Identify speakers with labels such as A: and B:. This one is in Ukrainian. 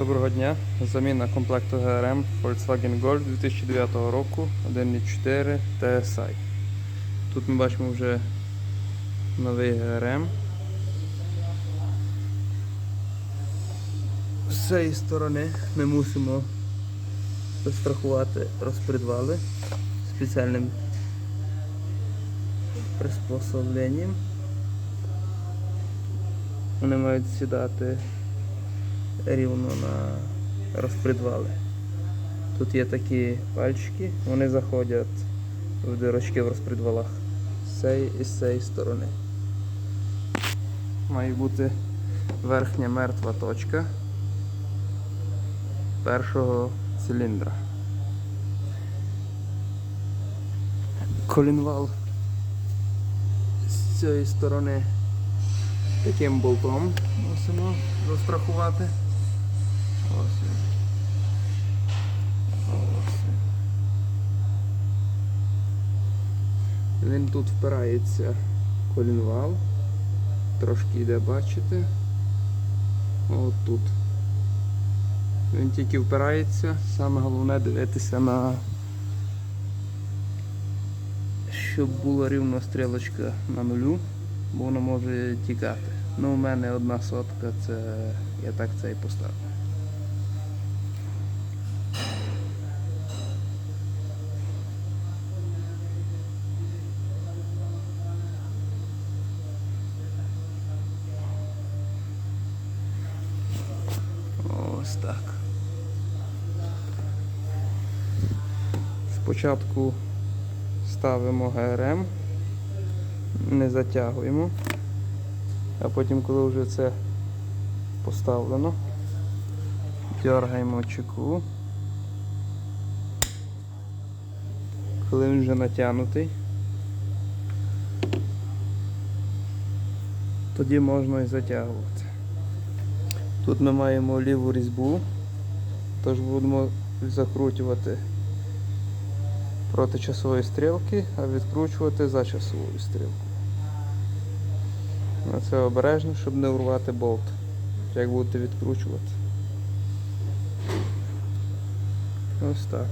A: Доброго дня. Заміна комплекту ГРМ Volkswagen Golf 2009 року 1.4 TSI. Тут ми бачимо вже новий ГРМ. З цієї сторони ми мусимо застрахувати розпредвали спеціальним приспособленням. Вони мають сідати рівно на розпредвали. Тут є такі пальчики, вони заходять в дирочки в розпредвалах з цієї і з цієї сторони. Має бути верхня мертва точка першого циліндра. Колінвал з цієї сторони таким болтом мусимо застрахувати. Ось він. Він. Тут впирається колінвал. Трошки йде, бачите. От тут. Він тільки впирається. Саме головне дивитися на щоб була рівна стрілочка на нулю, бо воно може тікати. Ну, у мене одна сотка, це я так це і поставив. Ось так. Спочатку ставимо ГРМ, не затягуємо, а потім, коли вже це поставлено, дергаємо чеку. Коли він вже натягнутий, тоді можна і затягувати. Тут ми маємо ліву різьбу, тож будемо закручувати проти часової стрілки, а відкручувати за часовою стрілкою. На це обережно, щоб не урвати болт, як будете відкручувати. Ось так.